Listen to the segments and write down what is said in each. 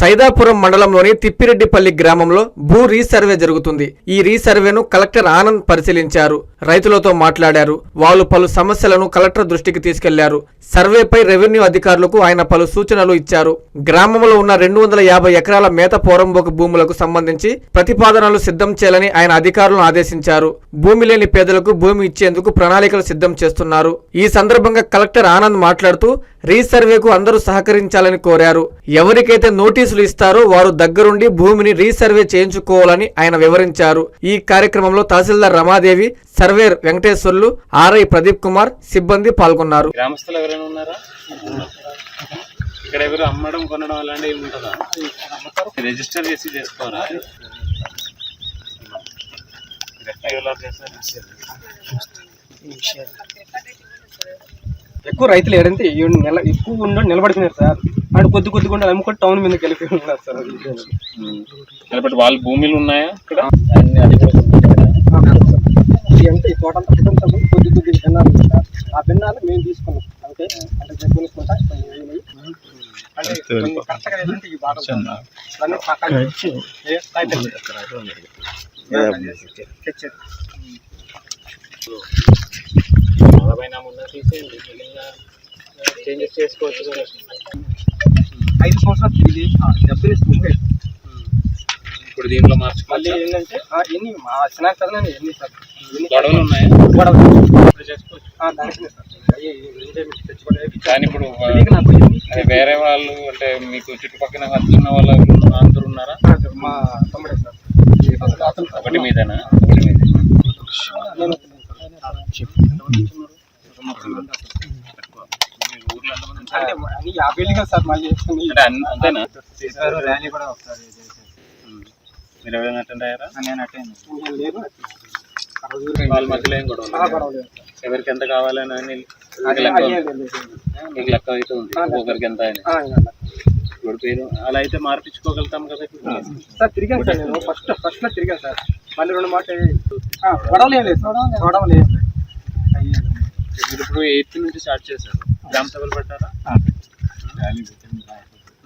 సైదాపురం మండలంలోని తిప్పిరెడ్డిపల్లి గ్రామంలో భూ రీసర్వే జరుగుతుంది. ఈ రీసర్వేను కలెక్టర్ ఆనంద్ పరిశీలించారు. రైతులతో మాట్లాడారు. వాళ్ళు పలు సమస్యలను కలెక్టర్ దృష్టికి తీసుకెళ్ళారు. సర్వేపై రెవెన్యూ అధికారులకు ఆయన పలు సూచనలు ఇచ్చారు. గ్రామంలో ఉన్న రెండు వందల యాభై ఎకరాల మేత పోరంబోకు భూములకు సంబంధించి ప్రతిపాదనలు సిద్ధం చేయాలని ఆయన అధికారులను ఆదేశించారు. భూమి లేని పేదలకు భూమి ఇచ్చేందుకు ప్రణాళికలు సిద్ధం చేస్తున్నారు. ఈ సందర్భంగా కలెక్టర్ ఆనంద్ మాట్లాడుతూ రీసర్వేకు అందరూ సహకరించాలని కోరారు. ఎవరికైతే నోటీసులు ఇస్తారో వారు దగ్గరుండి భూమిని రీసర్వే చేయించుకోవాలని ఆయన వివరించారు. ఈ కార్యక్రమంలో తహసీల్దార్ రమాదేవి సర్వేర్ వెంకటేశ్వర్లు ఆర్ఐ ప్రదీప్ కుమార్ సిబ్బంది పాల్గొన్నారు. గ్రామస్తులు ఎవరైనా ఉన్నారా? ఇక్కడ ఎవరు అమ్మడం కొనడం అలాంటివి ఏమి ఉంటుందా? రిజిస్టర్ చేసి చేసుకోరా ఎక్కువ రైతులు ఏడంటే ఈ నెల ఎక్కువ ఉండి నిలబడుతున్నారు సార్. ఆడు కొద్ది కొద్దిగా ఉండాలి అమ్ముకొని టౌన్ మీదకి వెళ్ళిపోయి ఉన్నారు సార్. కాబట్టి వాళ్ళ భూమిలు ఉన్నాయా ఇక్కడ? ఇది అంటే ఈ తోట అంతా ఇదంతా కూడా కొద్ది కొద్ది భిన్నాలు ఆ భిన్నాలు మేము తీసుకున్నాం. అంటే అంటే మేము కొనుక్కుంటా. అంటే కరెక్ట్గా ఏంటంటే ఈ బాగా అన్నీ పక్కన తెచ్చారు. నలభై ముందు తీసేయండి. మిగిలిన చేంజెస్ చేసుకోవచ్చు ఐదు సంవత్సరాలు ఇది డెబ్బై ఉంది ఇప్పుడు దీంట్లో మళ్ళీ మార్చుకోవాలి ఏంటంటే ఆ, ఎన్ని మా ఎన్ని సార్ ఎన్ని గొడవలు ఉన్నాయా? గొడవలు ఇప్పుడు చేసుకోవచ్చు. ఆ, దానికి సార్ అయ్యి ఏంటంటే మీకు తెచ్చుకోవడం కానీ ఇప్పుడు తెలియక నాకు ఎన్ని అదే వేరే వాళ్ళు అంటే మీకు చుట్టుపక్కల హద్దున్న వాళ్ళు అందరూ ఉన్నారా? మా తమ్ముడే సార్. అతను ఒకటి మీదేనా? ఒకటి మీద. నేను అంటే యాభై సార్ మళ్ళీ చేసుకుని అంటే అన్- అంతేనా? ర్యాలీ కూడా ఒకసారి మీరు ఎవరైనా అటెండ్ అయ్యారా? నేను అటెండ్ వాళ్ళ మధ్యలో ఏం గొడవ ఎవరికి ఎంత కావాలని అని లెక్క అయ్యే ఉంది. లేదు. మీకు లెక్క అయితే ఉంది. ఒకరికి ఎంత అని. ఇప్పుడు పేరు అలా అయితే మార్పించుకోగలుగుతాం కదా సార్ తిరిగాను సార్ నేను. ఫస్ట్ ఫస్ట్లో తిరిగాను సార్. మళ్ళీ రెండు మాట గొడవలు ఏం లేదు గొడవలు ఏం లేదు. అయ్యే మీరు ఇప్పుడు ఎయిత్ నుంచి స్టార్ట్ చేశారు. గ్రామ సభలు పెట్టారా?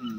ఉమ్.